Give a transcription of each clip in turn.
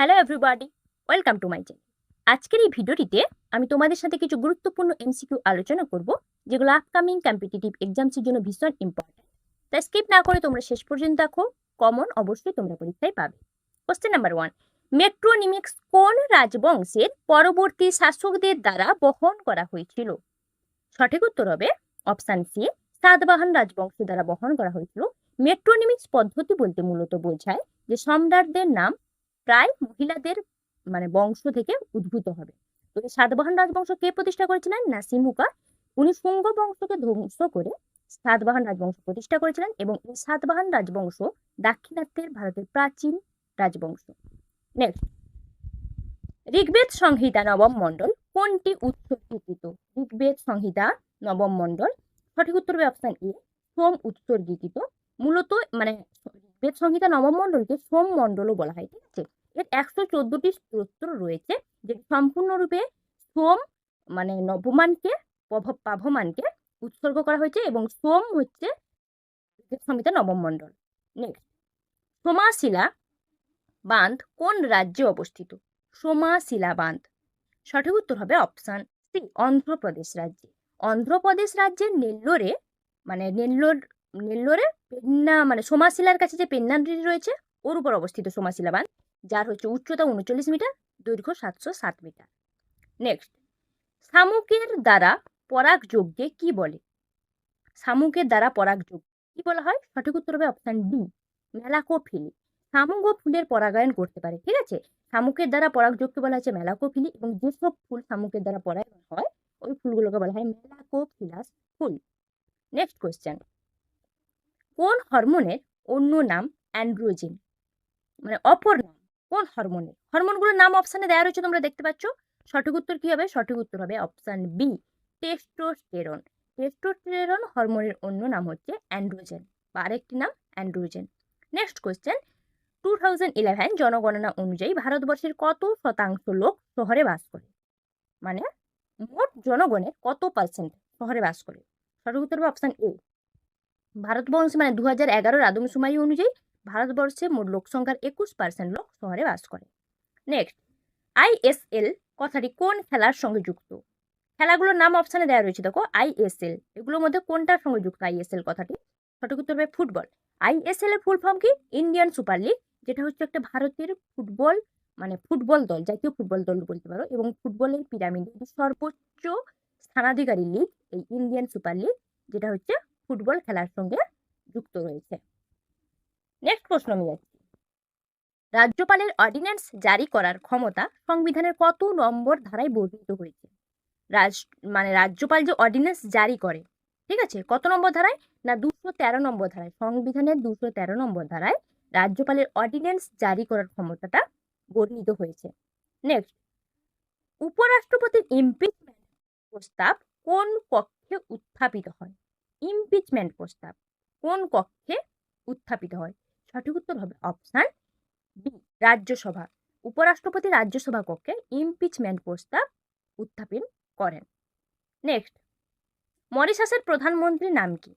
Hello everybody welcome to my channel আজকের এই ভিডিওটিতে আমি তোমাদের সাথে কিছু গুরুত্বপূর্ণ এমসিকিউ আলোচনা করব, যেগুলো আপকামিং কম্পিটিটিভ এক্সামসের জন্য ভীষণ ইম্পর্ট্যান্ট তাই স্কিপ না করে তোমরা শেষ পর্যন্ত দেখো কমন অবশ্যই তোমরা পরীক্ষায় পাবে। কোশ্চেন নাম্বার ওয়ান মেট্রোনিমিক্স কোন রাজবংশের পরবর্তী শাসকদের দ্বারা বহন করা হয়েছিল? সঠিক উত্তর হবে অপশান সি সাতবাহন রাজবংশ দ্বারা বহন করা হয়েছিল। মেট্রোনিমিক্স পদ্ধতি বলতে মূলত বোঝায় যে সম্রাটদের নাম প্রায় মহিলাদের মানে বংশ থেকে উদ্ভূত হবে। তো এই সাতবাহন রাজবংশ কে প্রতিষ্ঠা করেছিলেন? না সিমুকা উনি শুঙ্গ বংশকে ধ্বংস করে সাতবাহন রাজবংশ প্রতিষ্ঠা করেছিলেন এবং এই সাতবাহন রাজবংশ দাক্ষিণাত্যের ভারতের প্রাচীন রাজবংশ। নেক্সট। ঋগ্বেদ সংহিতা নবম মণ্ডল কোনটি উৎসর্গীকৃত? ঋগ্বেদ সংহিতা নবম মণ্ডল। সঠিক উত্তর হবে এ, সোম উৎসর্গীকৃত। মূলত মানে ঋগ্বেদ সংহিতা নবম মণ্ডলকে সোম মণ্ডলও বলা হয়, ঠিক আছে? এর একশো চোদ্দটি স্তোত্র রয়েছে যে সম্পূর্ণরূপে সোম মানে নবমানকে, পভ- পাভমানকে উৎসর্গ করা হয়েছে এবং সোম হচ্ছে সংহিতা নবম মণ্ডল। নেক্সট সোমাশিলা বাঁধ কোন রাজ্যে অবস্থিত? সোমাশিলা বাঁধ সঠিক উত্তর হবে অপশান সি, অন্ধ্রপ্রদেশ রাজ্যে। অন্ধ্রপ্রদেশ রাজ্যের নেল্লোরে মানে নেল্লোর, নেল্লোরে পেন্না মানে সোমাশিলার কাছে যে পেন্না রয়েছে, ওর উপর অবস্থিত সোমাশিলা বাঁধ যার হচ্ছে উচ্চতা উনচল্লিশ মিটার, দৈর্ঘ্য সাতশো সাত মিটার। নেক্সট শামুকের দ্বারা পরাগ যজ্ঞে কি বলে? শামুকের দ্বারা পরাগ যজ্ঞ কি বলা হয়? সঠিক উত্তর হবে অপশান ডি মেলাকোফিলি। শামুক ও ফুলের পরাগায়ন করতে পারে, ঠিক আছে? শামুকের দ্বারা পরাগযোগকে বলা হচ্ছে মেলাকোফিলি এবং যেসব ফুল শামুকের দ্বারা পরাগায়ন হয়, ওই ফুলগুলোকে বলা হয় মেলাকোফিলাস ফুল। নেক্সট কোয়েশ্চেন কোন হরমোনের অন্য নাম অ্যান্ড্রোজেন? মানে অপর নাম কোন হরমোনের হরমোনগুলোর নাম অপশানে দেওয়া রয়েছে, তোমরা দেখতে পাচ্ছ। সঠিক উত্তর কি হবে? সঠিক উত্তর হবে অপশান বি টেস্টোস্টেরন টেস্টোস্টেরন হরমোনের অন্য নাম হচ্ছে অ্যান্ড্রোজেন বা আরেকটি নাম androgen next question two thousand eleven জনগণনা অনুযায়ী ভারতবর্ষের কত শতাংশ লোক শহরে বাস করে? মানে মোট জনগণের কত পার্সেন্ট শহরে বাস করে? সঠিক উত্তর হবে অপশান এ ভারতবর্ষে মানে দু হাজার এগারোর আদমশুমারি অনুযায়ী ভারতবর্ষে মোট লোক সংখ্যার একুশ পার্সেন্ট লোক শহরে বাস করে। নেক্সট আইএসএল কথাটি কোন খেলার সঙ্গে যুক্ত? খেলাগুলোর নাম অপশানে দেওয়া রয়েছে, দেখো আইএসএল এগুলোর মধ্যে কোনটার সঙ্গে যুক্ত আইএসএল কথাটি? সঠিক উত্তর হবে ফুটবল। আইএসএল এর ফুল ফর্ম কি? ইন্ডিয়ান সুপার লিগ যেটা হচ্ছে একটা ভারতের ফুটবল মানে ফুটবল দল, জাতীয় ফুটবল দল বলতে পারো, এবং ফুটবলের পিরামিড সর্বোচ্চ স্থানাধিকারী লিগ এই ইন্ডিয়ান সুপার লিগ যেটা হচ্ছে ফুটবল খেলার সঙ্গে যুক্ত রয়েছে। নেক্সট প্রশ্ন আমি যাচ্ছি রাজ্যপালের অর্ডিন্যান্স জারি করার ক্ষমতা সংবিধানের কত নম্বর ধারায় বর্ণিত হয়েছে? রাজ মানে রাজ্যপাল যে অর্ডিন্যান্স জারি করে, ঠিক আছে? কত নম্বর ধারায়? না, দুশো তেরো নম্বর ধারায়। সংবিধানের দুশো তেরো নম্বর ধারায় রাজ্যপালের অর্ডিন্যান্স জারি করার ক্ষমতাটা বর্ণিত হয়েছে। নেক্সট উপরাষ্ট্রপতির ইমপিচমেন্ট প্রস্তাব কোন কক্ষে উত্থাপিত হয়? ইমপিচমেন্ট প্রস্তাব কোন কক্ষে উত্থাপিত হয়? সঠিক উত্তর হবে অপশান বি রাজ্যসভা। উপরাষ্ট্রপতি রাজ্যসভা কক্ষে ইমপিচমেন্ট প্রস্তাব উত্থাপন করেন। নেক্সট মরিশাসের প্রধানমন্ত্রীর নাম কি?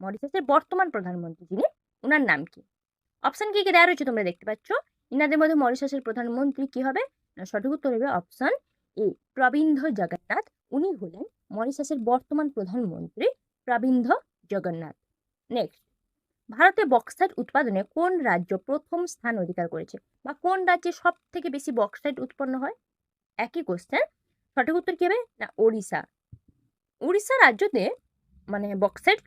মরিশাসের বর্তমান প্রধানমন্ত্রী যিনি ওনার নাম কি? অপশান কি কি দেওয়া রয়েছে তোমরা দেখতে পাচ্ছ? ইনাদের মধ্যে মরিশাসের প্রধানমন্ত্রী কি হবে? সঠিক উত্তর হবে অপশান এ প্রবীন্ধ জগন্নাথ। উনি হলেন মরিশাসের বর্তমান প্রধানমন্ত্রী প্রবীন্ধ জগন্নাথ। নেক্সট ভারতে বক্সাইট উৎপাদনে কোন রাজ্য প্রথম স্থান অধিকার করেছে বা কোন রাজ্যে সব থেকে বেশি বক্সাইট উৎপন্ন হয়? একই কোশ্চেন সঠিক উত্তর কি হবে? না, ওড়িশা। উড়িষ্যা রাজ্যতে মানে বক্সাইট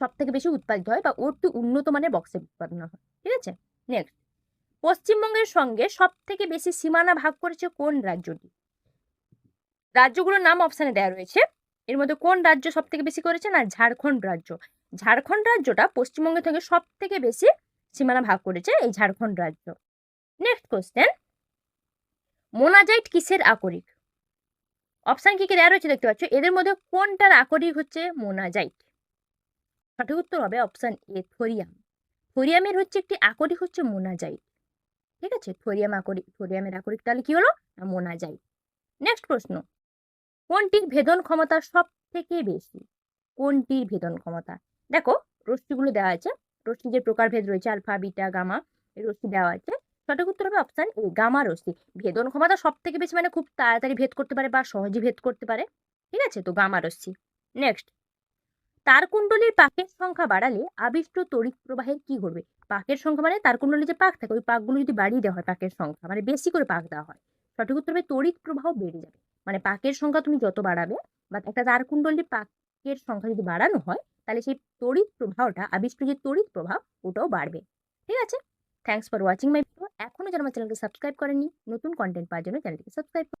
সব থেকে বেশি উৎপাদিত হয় বা অতি উন্নত মানের বক্সাইট উৎপাদন হয়, ঠিক আছে? নেক্সট পশ্চিমবঙ্গের সঙ্গে সব থেকে বেশি সীমানা ভাগ করেছে কোন রাজ্যটি? রাজ্যগুলোর নাম অপশানে দেওয়া রয়েছে। এর মধ্যে কোন রাজ্য সব থেকে বেশি করেছে না, ঝাড়খণ্ড রাজ্য? ঝাড়খণ্ড রাজ্যটা পশ্চিমবঙ্গ থেকে সব থেকে বেশি সীমানা ভাগ করেছে এই ঝাড়খণ্ড রাজ্য। নেক্সট কোশ্চেন মোনাজাইট কিসের আকরিক? অপশান কি কি দেওয়া রয়েছে দেখতে পাচ্ছ? এদের মধ্যে কোনটার আকরিক হচ্ছে মোনাজাইট সঠিক উত্তর হবে অপশান এ থোরিয়াম থোরিয়ামের হচ্ছে একটি আকরিক হচ্ছে মোনাজাইট ঠিক আছে? থোরিয়াম আকরিক থোরিয়ামের আকরিক তাহলে কি হলো? না মোনাজাইট নেক্সট প্রশ্ন. কোনটির ভেদন ক্ষমতা সব থেকে বেশি? কোনটির ভেদন ক্ষমতা? দেখো, রশ্মিগুলো দেওয়া আছে। রশ্মি যে প্রকারভেদ রয়েছে, আলফা, বিটা, গামা, এই রশ্মি দেওয়া আছে। সঠিক উত্তর হবে অপশান এ গামা রশ্মি। ভেদন ক্ষমতা সব থেকে বেশি মানে খুব তাড়াতাড়ি ভেদ করতে পারে বা সহজে ভেদ করতে পারে। ঠিক আছে? তো গামা রশ্মি। নেক্সট তারকুণ্ডলীর পাকের সংখ্যা বাড়ালে আবিষ্ট তড়িৎ প্রবাহের কি ঘটবে? পাকের সংখ্যা মানে তারকুণ্ডলীর যে পাক থাকে, ওই পাকগুলো যদি বাড়িয়ে দেওয়া হয় পাকের সংখ্যা মানে বেশি করে পাক দেওয়া হয় সঠিক উত্তর হবে তড়িৎ প্রবাহ বেড়ে যাবে। মানে পাকের সংখ্যা তুমি যত বাড়াবে, বা একটা তারকুণ্ডলীর পাকের সংখ্যা যদি বাড়ানো হয় তাহলে সেই তড়িৎ প্রবাহটা আবিষ্ট যে তড়িৎ প্রভাব ওটাও বাড়বে। ঠিক আছে? Thanks for watching my video এখনও যারা আমার চ্যানেলকে সাবস্ক্রাইব করেনি নতুন কন্টেন্ট পাওয়ার জন্য চ্যানেলটিকে সাবস্ক্রাইব